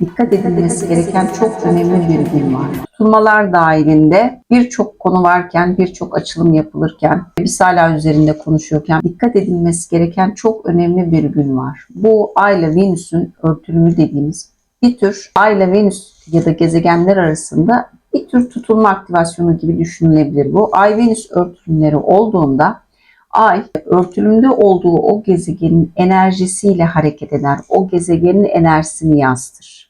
dikkat edilmesi gereken çok önemli bir gün var. Tutulmalar dahilinde birçok konu varken, birçok açılım yapılırken, biz hala üzerinde konuşuyorken dikkat edilmesi gereken çok önemli bir gün var. Bu Ay ile Venüs'ün örtülümü dediğimiz bir tür Ay ile Venüs ya da gezegenler arasında bir tür tutulma aktivasyonu gibi düşünülebilir bu. Ay-Venüs örtülümleri olduğunda Ay örtülümde olduğu o gezegenin enerjisiyle hareket eder. O gezegenin enerjisini yansıtır.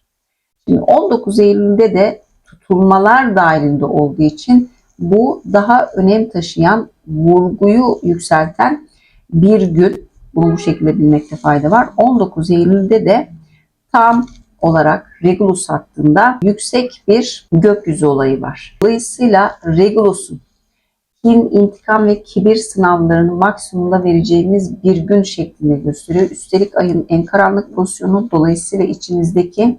Şimdi 19 Eylül'de de tutulmalar dahilinde olduğu için bu daha önem taşıyan, vurguyu yükselten bir gün. Bunu bu şekilde bilmekte fayda var. 19 Eylül'de de tam olarak Regulus hattında yüksek bir gökyüzü olayı var. Dolayısıyla Regulus'un kin, intikam ve kibir sınavlarını maksimumda vereceğimiz bir gün şeklinde gösteriyor. Üstelik ayın en karanlık pozisyonu dolayısıyla içimizdeki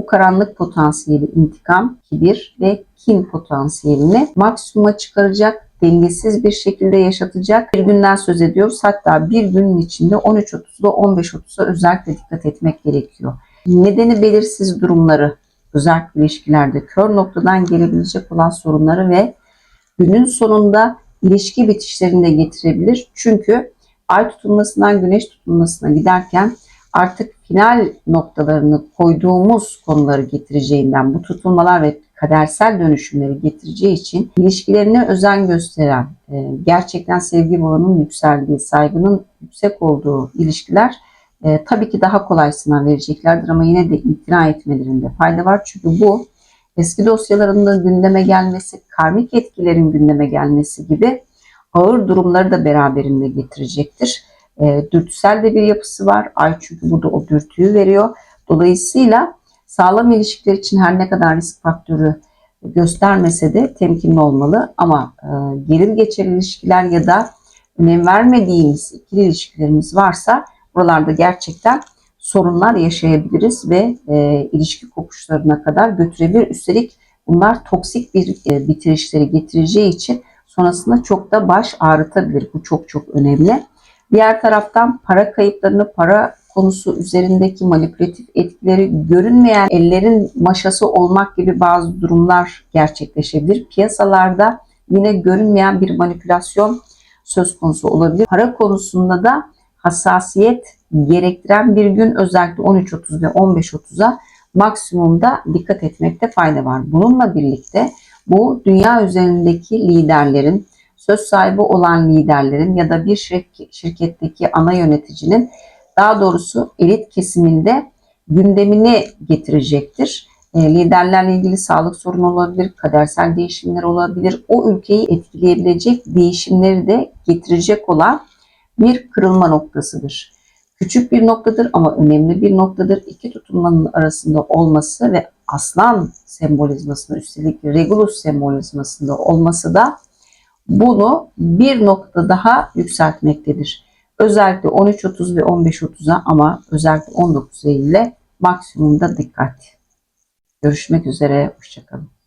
bu karanlık potansiyeli intikam, kibir ve kin potansiyelini maksimuma çıkaracak, dengesiz bir şekilde yaşatacak bir günden söz ediyoruz. Hatta bir günün içinde 13.30'da 15.30'a özellikle dikkat etmek gerekiyor. Nedeni belirsiz durumları, özellikle ilişkilerde kör noktadan gelebilecek olan sorunları ve günün sonunda ilişki bitişlerinde getirebilir. Çünkü ay tutulmasından güneş tutulmasına giderken artık final noktalarını koyduğumuz konuları getireceğinden bu tutulmalar ve kadersel dönüşümleri getireceği için ilişkilerine özen gösteren, e, gerçekten sevgi bağının yükseldiği, saygının yüksek olduğu ilişkiler e, tabii ki daha kolay sınav vereceklerdir ama yine de itina etmelerinde fayda var. Çünkü bu eski dosyalarında gündeme gelmesi, karmik etkilerin gündeme gelmesi gibi ağır durumları da beraberinde getirecektir. E, dürtüsel de bir yapısı var. Ay çünkü burada o dürtüyü veriyor. Dolayısıyla sağlam ilişkiler için her ne kadar risk faktörü göstermese de temkinli olmalı. Ama e, geril geçer ilişkiler ya da önem vermediğimiz ikili ilişkilerimiz varsa buralarda gerçekten sorunlar yaşayabiliriz ve e, ilişki kopuşlarına kadar götürebilir. Üstelik bunlar toksik bir e, bitirişleri getireceği için sonrasında çok da baş ağrıtabilir. Bu çok çok önemli. Diğer taraftan para kayıplarını, para konusu üzerindeki manipülatif etkileri görünmeyen ellerin maşası olmak gibi bazı durumlar gerçekleşebilir. Piyasalarda yine görünmeyen bir manipülasyon söz konusu olabilir. Para konusunda da hassasiyet gerektiren bir gün özellikle 13.30 ve 15.30'a maksimumda dikkat etmekte fayda var. Bununla birlikte bu dünya üzerindeki liderlerin, söz sahibi olan liderlerin ya da bir şirketteki ana yöneticinin daha doğrusu elit kesiminde gündemini getirecektir. E, liderlerle ilgili sağlık sorunu olabilir, kadersel değişimler olabilir. O ülkeyi etkileyebilecek değişimleri de getirecek olan bir kırılma noktasıdır. Küçük bir noktadır ama önemli bir noktadır. İki tutulmanın arasında olması ve aslan sembolizmasında üstelik Regulus sembolizmasında olması da bunu bir nokta daha yükseltmektedir. Özellikle 13.30 ve 15.30'a ama özellikle 19 Eylül'e maksimumda dikkat. Görüşmek üzere, hoşçakalın.